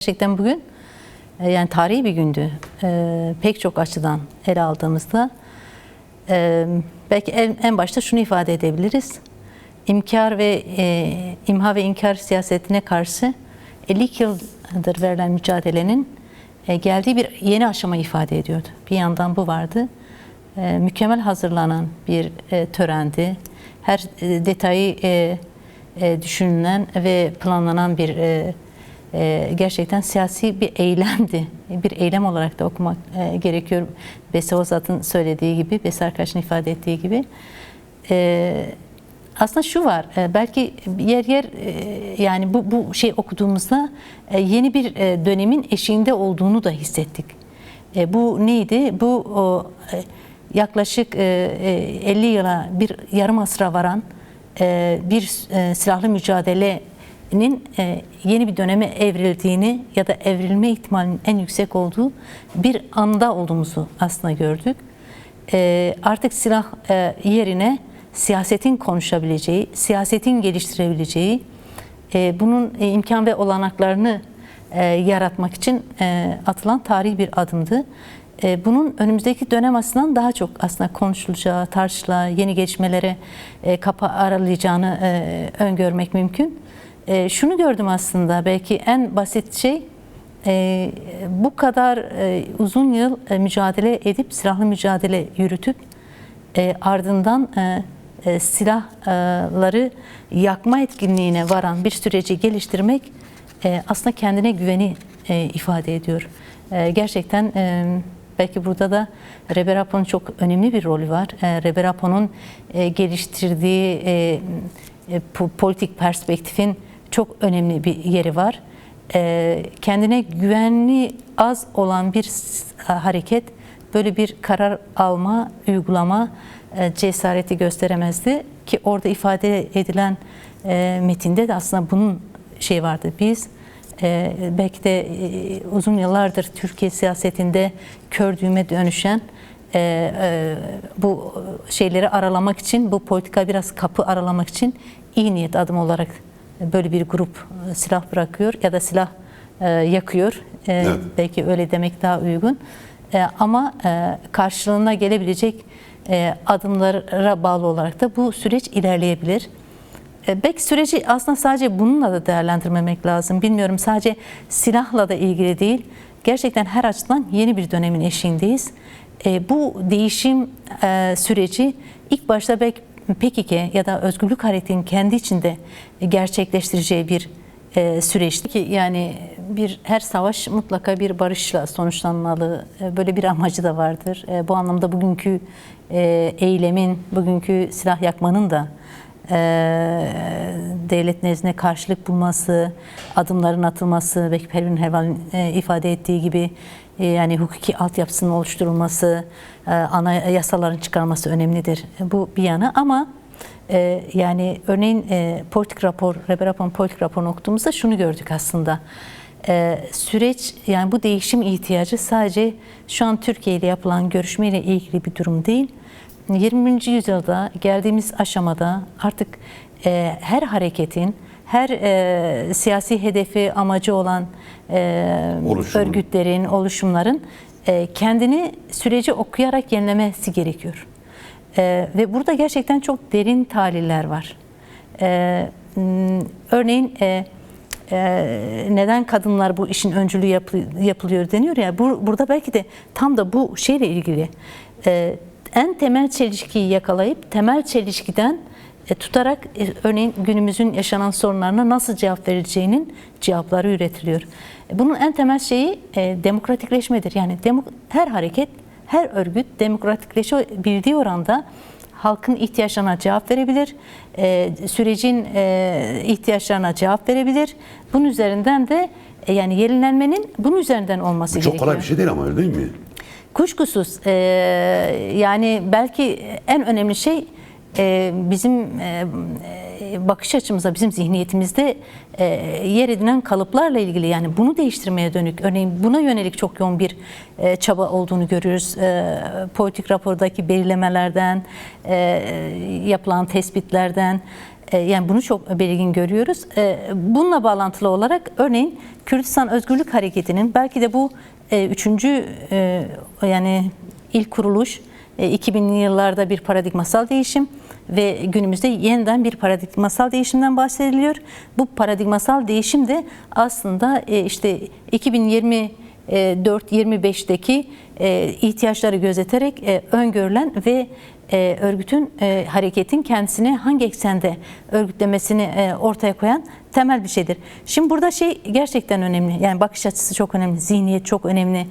Gerçekten bugün e, yani tarihi bir gündü. E, pek çok açıdan ele aldığımızda e, belki en, en başta şunu ifade edebiliriz. İmkar ve e, imha ve inkar siyasetine karşı 50 yıldır verilen mücadelenin e, geldiği bir yeni aşama ifade ediyordu. Bir yandan bu vardı. E, mükemmel hazırlanan bir e, törendi. Her e, detayı e, e, düşünülen ve planlanan bir e, e, gerçekten siyasi bir eylemdi. Bir eylem olarak da okumak e, gerekiyor. Bese Ozat'ın söylediği gibi, Bese arkadaşın ifade ettiği gibi. E, aslında şu var, e, belki yer yer e, yani bu, bu şey okuduğumuzda yeni bir dönemin eşiğinde olduğunu da hissettik. Bu neydi? Bu o, yaklaşık e, e, 50 yıla bir yarım asra varan bir silahlı mücadelenin e, yeni bir döneme evrildiğini ya da evrilme ihtimalinin en yüksek olduğu bir anda olduğumuzu aslında gördük. E, artık silah e, yerine siyasetin konuşabileceği, siyasetin geliştirebileceği, bunun imkan ve olanaklarını yaratmak için atılan tarihi bir adımdı. Bunun önümüzdeki dönem aslında daha çok aslında konuşulacağı, tartışılacağı, yeni gelişmelere kapı aralayacağını öngörmek mümkün. E, şunu gördüm aslında belki en basit şey e, bu kadar e, uzun yıl e, mücadele edip silahlı mücadele yürütüp e, ardından e, e, silahları yakma etkinliğine varan bir süreci geliştirmek e, aslında kendine güveni e, ifade ediyor. E, gerçekten e, belki burada da Reberapo'nun çok önemli bir rolü var. E, Reberapo'nun e, geliştirdiği e, e, po- politik perspektifin çok önemli bir yeri var. E, kendine güvenli az olan bir hareket böyle bir karar alma, uygulama e, cesareti gösteremezdi ki orada ifade edilen e, metinde de aslında bunun şey vardı. Biz e, belki de uzun yıllardır Türkiye siyasetinde kör düğme dönüşen e, e, bu şeyleri aralamak için, bu politika biraz kapı aralamak için iyi niyet adım olarak böyle bir grup e, silah bırakıyor ya da silah e, yakıyor. E, Evet. Belki öyle demek daha uygun. Ama karşılığına gelebilecek adımlara bağlı olarak da bu süreç ilerleyebilir. Belki süreci aslında sadece bununla da değerlendirmemek lazım. Bilmiyorum sadece silahla da ilgili değil. Gerçekten her açıdan yeni bir dönemin eşiğindeyiz. Bu değişim süreci ilk başta belki PKK ya da Özgürlük Hareketi'nin kendi içinde gerçekleştireceği bir e, süreçti ki yani bir her savaş mutlaka bir barışla sonuçlanmalı. E, böyle bir amacı da vardır. E, bu anlamda bugünkü e, eylemin, bugünkü silah yakmanın da e, devlet nezdinde karşılık bulması, adımların atılması, belki Pervin e, ifade ettiği gibi yani hukuki altyapısının oluşturulması, e, ana yasaların çıkarılması önemlidir. Bu bir yana ama e, yani örneğin e, politik rapor, Reberapon politik raporunu okuduğumuzda şunu gördük aslında. Süreç yani bu değişim ihtiyacı sadece şu an Türkiye ile yapılan görüşmeyle ilgili bir durum değil. 20. yüzyılda geldiğimiz aşamada artık her hareketin, her e, siyasi hedefi, amacı olan e, Oluşumun. örgütlerin, oluşumların e, kendini süreci okuyarak yenilemesi gerekiyor. E, ve burada gerçekten çok derin tahliller var. E, örneğin e, e, neden kadınlar bu işin öncülüğü yapı- yapılıyor deniyor ya. Bu, burada belki de tam da bu şeyle ilgili e, en temel çelişkiyi yakalayıp temel çelişkiden tutarak e, örneğin günümüzün yaşanan sorunlarına nasıl cevap verileceğinin cevapları üretiliyor. E, Bunun en temel şeyi e, demokratikleşmedir. Yani her hareket, her örgüt demokratikleşebildiği oranda halkın ihtiyaçlarına cevap verebilir, e, sürecin e, ihtiyaçlarına cevap verebilir. Bunun üzerinden de e, yani yenilenmenin bunun üzerinden olması Çok gerekiyor. kolay bir şey değil ama öyle değil mi? Kuşkusuz e, yani belki en önemli şey e, bizim e, e, bakış açımızda, bizim zihniyetimizde e, yer edinen kalıplarla ilgili yani bunu değiştirmeye dönük, örneğin buna yönelik çok yoğun bir çaba olduğunu görüyoruz. Politik rapordaki belirlemelerden, yapılan tespitlerden, yani bunu çok belirgin görüyoruz. Bununla bağlantılı olarak örneğin Kürdistan Özgürlük Hareketi'nin belki de bu üçüncü yani ilk kuruluş e, 2000'li yıllarda bir paradigmasal değişim ve günümüzde yeniden bir paradigmasal değişimden bahsediliyor. Bu paradigmasal değişim de aslında e, işte 2020 4-25'teki e, ihtiyaçları gözeterek e, öngörülen ve e, örgütün hareketin kendisini hangi eksende örgütlemesini ortaya koyan temel bir şeydir. Şimdi burada şey gerçekten önemli. Yani bakış açısı çok önemli, zihniyet çok önemli.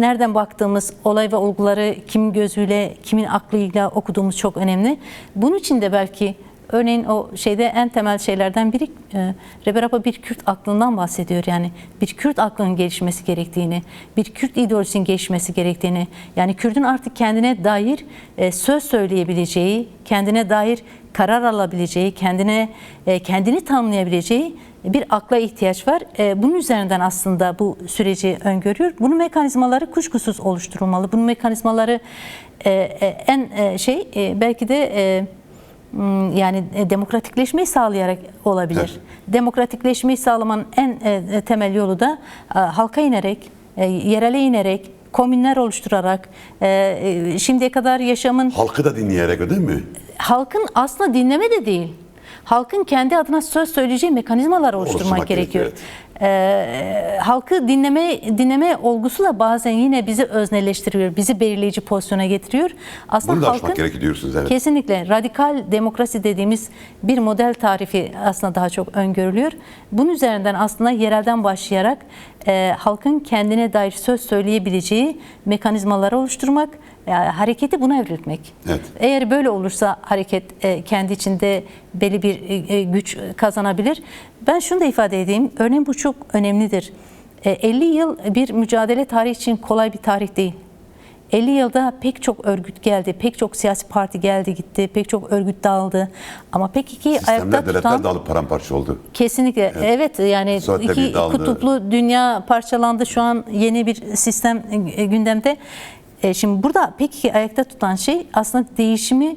Nereden baktığımız olay ve olguları kimin gözüyle, kimin aklıyla okuduğumuz çok önemli. Bunun için de belki Örneğin o şeyde en temel şeylerden biri e, Reberapa bir Kürt aklından bahsediyor. Yani bir Kürt aklının gelişmesi gerektiğini, bir Kürt ideolojisinin gelişmesi gerektiğini, yani Kürt'ün artık kendine dair e, söz söyleyebileceği, kendine dair karar alabileceği, kendine e, kendini tanımlayabileceği bir akla ihtiyaç var. E, bunun üzerinden aslında bu süreci öngörüyor. Bunun mekanizmaları kuşkusuz oluşturulmalı. Bunun mekanizmaları e, e, en şey belki de yani e, demokratikleşmeyi sağlayarak olabilir. Evet. Demokratikleşmeyi sağlamanın en e, temel yolu da e, halka inerek, yerele inerek, komünler oluşturarak, şimdiye kadar yaşamın... Halkı da dinleyerek değil mi? Halkın aslında dinleme de değil. Halkın kendi adına söz söyleyeceği mekanizmalar oluşturmak Oluşturmak gerekiyor. gerekiyor, Ee, halkı dinleme dinleme olgusu da bazen yine bizi özneleştiriyor, bizi belirleyici pozisyona getiriyor. Aslında Bunu da halkın aşmak gerekiyor diyorsunuz evet. Kesinlikle radikal demokrasi dediğimiz bir model tarifi aslında daha çok öngörülüyor. Bunun üzerinden aslında yerelden başlayarak e, halkın kendine dair söz söyleyebileceği mekanizmaları oluşturmak, yani hareketi buna evrilmek. Evet. Eğer böyle olursa hareket e, kendi içinde belli bir e, e, güç kazanabilir. Ben şunu da ifade edeyim. Örneğin bu çok önemlidir. E, 50 yıl bir mücadele tarihi için kolay bir tarih değil. 50 yılda pek çok örgüt geldi, pek çok siyasi parti geldi gitti, pek çok örgüt dağıldı. Ama pek iki Sistemler, ayakta tutan... dağılıp paramparça oldu. Kesinlikle. Evet, evet yani Sovyetler iki kutuplu dünya parçalandı. Şu an yeni bir sistem e, gündemde. E, şimdi burada peki ayakta tutan şey aslında değişimi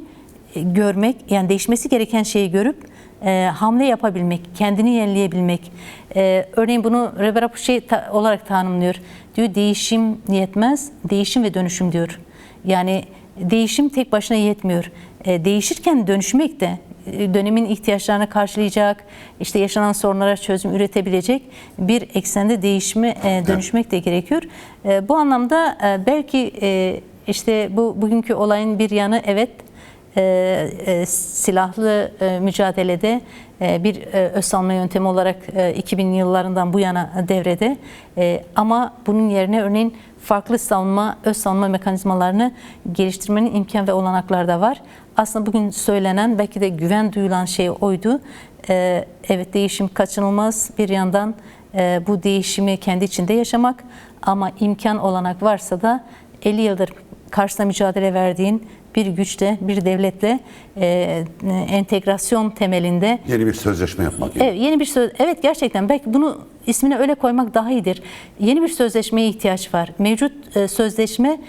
e, görmek, yani değişmesi gereken şeyi görüp e, hamle yapabilmek, kendini yenileyebilmek. E, örneğin bunu Rebera şey ta, olarak tanımlıyor. Diyor değişim yetmez, değişim ve dönüşüm diyor. Yani değişim tek başına yetmiyor. E, değişirken dönüşmek de e, dönemin ihtiyaçlarını karşılayacak, işte yaşanan sorunlara çözüm üretebilecek bir eksende değişme, e, dönüşmek de gerekiyor. E, bu anlamda belki işte bu bugünkü olayın bir yanı evet silahlı mücadelede bir öz salma yöntemi olarak 2000 yıllarından bu yana devrede ama bunun yerine örneğin farklı savunma, öz savunma mekanizmalarını geliştirmenin imkan ve olanakları da var. Aslında bugün söylenen belki de güven duyulan şey oydu. Ee, evet değişim kaçınılmaz bir yandan e, bu değişimi kendi içinde yaşamak ama imkan olanak varsa da 50 yıldır karşısına mücadele verdiğin bir güçle, bir devletle e, entegrasyon temelinde yeni bir sözleşme yapmak. Yani. Evet, yeni bir söz. Evet gerçekten belki bunu ismini öyle koymak daha iyidir. Yeni bir sözleşmeye ihtiyaç var. Mevcut e, sözleşme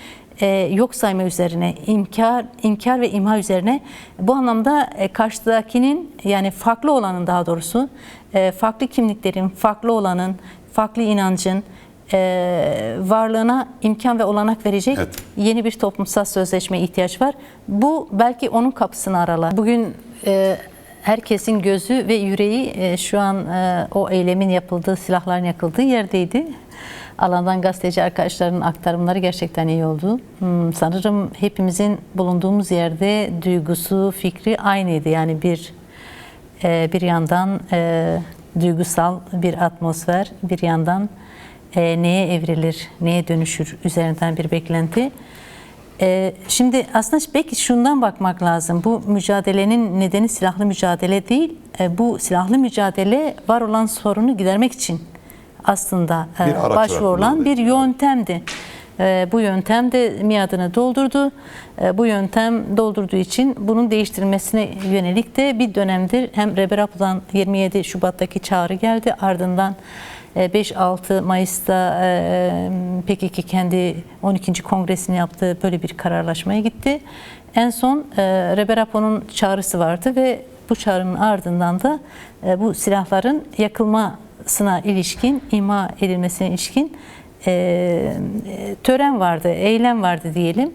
e, yok sayma üzerine, inkar, inkar ve imha üzerine bu anlamda e, karşıdakinin yani farklı olanın daha doğrusu e, farklı kimliklerin, farklı olanın, farklı inancın e, varlığına imkan ve olanak verecek evet. yeni bir toplumsal sözleşme ihtiyaç var. Bu belki onun kapısını aralar. Bugün e, herkesin gözü ve yüreği e, şu an e, o eylemin yapıldığı, silahların yakıldığı yerdeydi. Alandan gazeteci arkadaşların aktarımları gerçekten iyi oldu. Hmm, sanırım hepimizin bulunduğumuz yerde duygusu, fikri aynıydı. Yani bir e, bir yandan duygusal bir atmosfer, bir yandan neye evrilir, neye dönüşür üzerinden bir beklenti. Ee, şimdi aslında belki şundan bakmak lazım. Bu mücadelenin nedeni silahlı mücadele değil. Ee, bu silahlı mücadele var olan sorunu gidermek için aslında e, başvurulan bir yöntemdi. Ee, bu yöntem de miadını doldurdu. Bu yöntem doldurduğu için bunun değiştirilmesine yönelik de bir dönemdir hem Reberap'dan 27 Şubat'taki çağrı geldi. Ardından 5-6 e, Mayıs'ta e, PKK kendi 12. kongresini yaptı. Böyle bir kararlaşmaya gitti. En son e, Reberapo'nun çağrısı vardı ve bu çağrının ardından da e, bu silahların yakılmasına ilişkin, imha edilmesine ilişkin e, e, tören vardı, eylem vardı diyelim.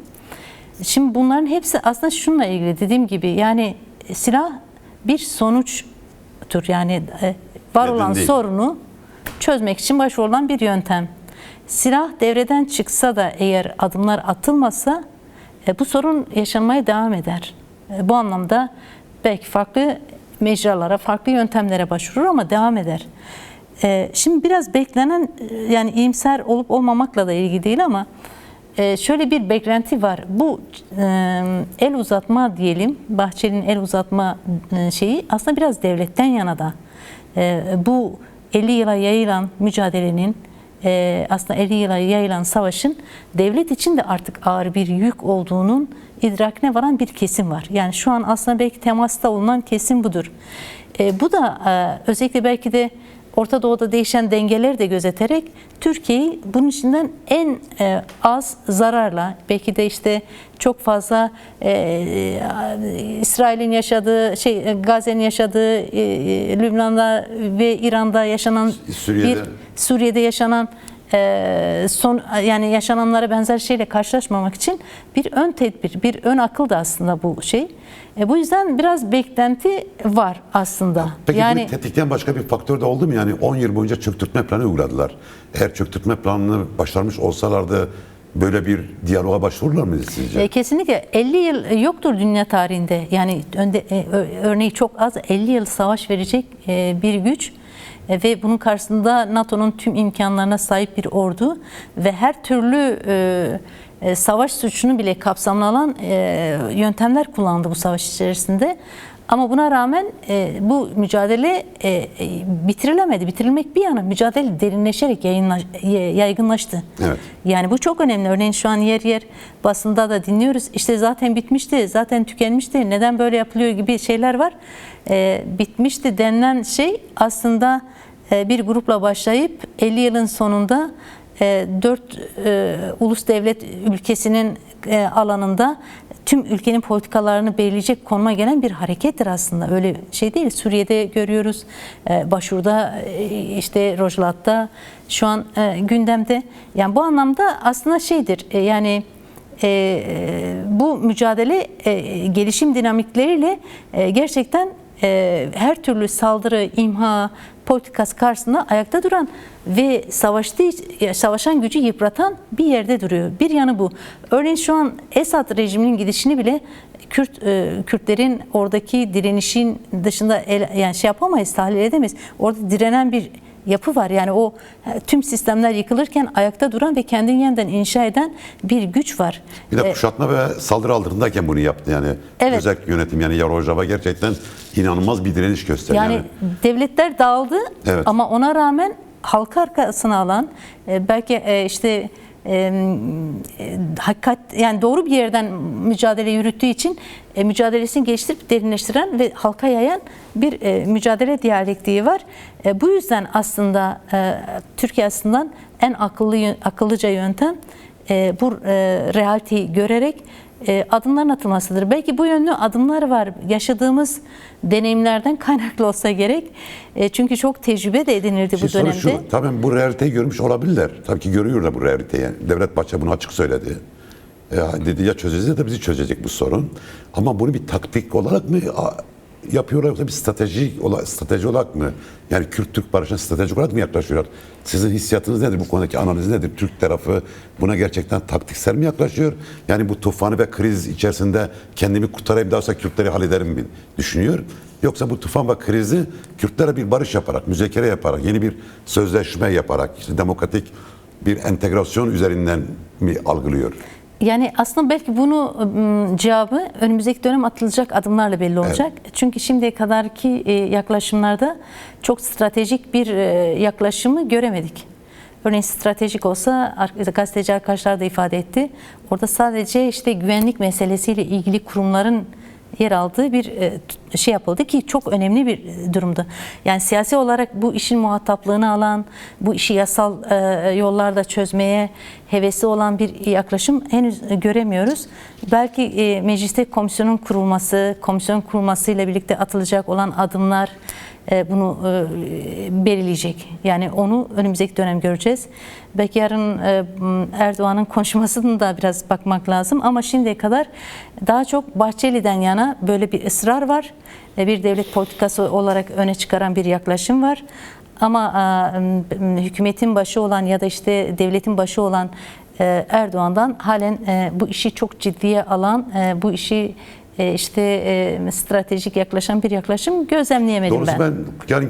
Şimdi bunların hepsi aslında şununla ilgili dediğim gibi yani silah bir sonuçtur. Yani e, var Neden olan değil? sorunu çözmek için başvurulan bir yöntem. Silah devreden çıksa da eğer adımlar atılmasa e, bu sorun yaşanmaya devam eder. E, bu anlamda belki farklı mecralara, farklı yöntemlere başvurur ama devam eder. E, şimdi biraz beklenen e, yani iyimser olup olmamakla da ilgili değil ama e, şöyle bir beklenti var. Bu e, el uzatma diyelim, Bahçeli'nin el uzatma e, şeyi aslında biraz devletten yana da. E, bu 50 yıla yayılan mücadelenin e, aslında 50 yıla yayılan savaşın devlet için de artık ağır bir yük olduğunun idrakine varan bir kesim var. Yani şu an aslında belki temasta olunan kesim budur. E, bu da e, özellikle belki de Orta Doğu'da değişen dengeleri de gözeterek Türkiye'yi bunun içinden en e, az zararla belki de işte çok fazla e, İsrail'in yaşadığı şey Gazze'nin yaşadığı e, e, Lübnan'da ve İran'da yaşanan Suriye'de. bir Suriye'de yaşanan son yani yaşananlara benzer şeyle karşılaşmamak için bir ön tedbir, bir ön akıl da aslında bu şey. E, bu yüzden biraz beklenti var aslında. Peki yani bunu tetikleyen başka bir faktör de oldu mu? Yani 10 yıl boyunca çöktürtme planı uyguladılar. Eğer çöktürtme planını başarmış olsalardı böyle bir diyaloğa başvururlar mıydı sizce? E, Kesinlikle 50 yıl yoktur dünya tarihinde. Yani önde, e, örneği çok az 50 yıl savaş verecek e, bir güç ve bunun karşısında NATO'nun tüm imkanlarına sahip bir ordu ve her türlü e, e, savaş suçunu bile kapsamlı alan e, yöntemler kullandı bu savaş içerisinde. Ama buna rağmen e, bu mücadele e, e, bitirilemedi. Bitirilmek bir yana mücadele derinleşerek yayınla, yaygınlaştı. Evet. Yani bu çok önemli. Örneğin şu an yer yer basında da dinliyoruz. İşte zaten bitmişti, zaten tükenmişti. Neden böyle yapılıyor gibi şeyler var. Ee, bitmişti denilen şey aslında e, bir grupla başlayıp 50 yılın sonunda e, 4 ulus devlet ülkesinin e, alanında tüm ülkenin politikalarını belirleyecek konuma gelen bir harekettir aslında. Öyle şey değil. Suriye'de görüyoruz, e, Başur'da, e, işte Rojlat'ta şu an e, gündemde. Yani bu anlamda aslında şeydir. e, Yani e, bu mücadele e, gelişim dinamikleriyle e, gerçekten e, her türlü saldırı, imha politikası karşısında ayakta duran ve savaştığı, savaşan gücü yıpratan bir yerde duruyor. Bir yanı bu. Örneğin şu an Esad rejiminin gidişini bile Kürt e, Kürtlerin oradaki direnişin dışında el, yani şey yapamayız, tahlil edemeyiz. Orada direnen bir yapı var. Yani o tüm sistemler yıkılırken ayakta duran ve kendini yeniden inşa eden bir güç var. Bir de kuşatma ve saldırı altındayken bunu yaptı yani. Evet. Özel yönetim yani Yarojava gerçekten inanılmaz bir direniş gösterdi. Yani, Yani, devletler dağıldı Evet. ama ona rağmen halka arkasına alan e, belki e, işte e, hakikat yani doğru bir yerden mücadele yürüttüğü için e, mücadelesini geliştirip derinleştiren ve halka yayan bir e, mücadele diyalektiği var. E, bu yüzden aslında e, Türkiye açısından en akıllı akıllıca yöntem e, bu e, realiteyi görerek e, adımların atılmasıdır. Belki bu yönlü adımlar var. Yaşadığımız deneyimlerden kaynaklı olsa gerek. E, çünkü çok tecrübe de edinildi bu Şimdi soru dönemde. şu, tabii bu realiteyi görmüş olabilirler. Tabii ki görüyorlar bu realiteyi. Devlet Bahçeli bunu açık söyledi. Ya dedi ya çözeceğiz ya da bizi çözecek bu sorun. Ama bunu bir taktik olarak mı yapıyorlar yoksa bir strateji, ola- strateji olarak mı? Yani Kürt-Türk barışına stratejik olarak mı yaklaşıyorlar? Sizin hissiyatınız nedir? Bu konudaki analiz nedir? Türk tarafı buna gerçekten taktiksel mi yaklaşıyor? Yani bu tufanı ve kriz içerisinde kendimi kurtarayım daha sonra Kürtleri hallederim mi düşünüyor? Yoksa bu tufan ve krizi Kürtlere bir barış yaparak, müzakere yaparak, yeni bir sözleşme yaparak, işte demokratik bir entegrasyon üzerinden mi algılıyor? Yani aslında belki bunu ım, cevabı önümüzdeki dönem atılacak adımlarla belli olacak. Çünkü şimdiye kadarki e, yaklaşımlarda çok stratejik bir e, yaklaşımı göremedik. Örneğin stratejik olsa gazeteci arkadaşlar da ifade etti. Orada sadece işte güvenlik meselesiyle ilgili kurumların yer aldığı bir e, şey yapıldı ki çok önemli bir e, durumdu. Yani siyasi olarak bu işin muhataplığını alan, bu işi yasal e, yollarda çözmeye hevesi olan bir yaklaşım henüz göremiyoruz. Belki mecliste komisyonun kurulması, komisyon kurulmasıyla birlikte atılacak olan adımlar bunu e, belirleyecek. Yani onu önümüzdeki dönem göreceğiz. Belki yarın e, Erdoğan'ın konuşmasını da biraz bakmak lazım ama şimdiye kadar daha çok Bahçeli'den yana böyle bir ısrar var. E, Bir devlet politikası olarak öne çıkaran bir yaklaşım var. Ama e, hükümetin başı olan ya da işte devletin başı olan e, Erdoğan'dan halen e, bu işi çok ciddiye alan, e, bu işi e, işte e, stratejik yaklaşan bir yaklaşım gözlemleyemedim Doğrusu ben. ben yani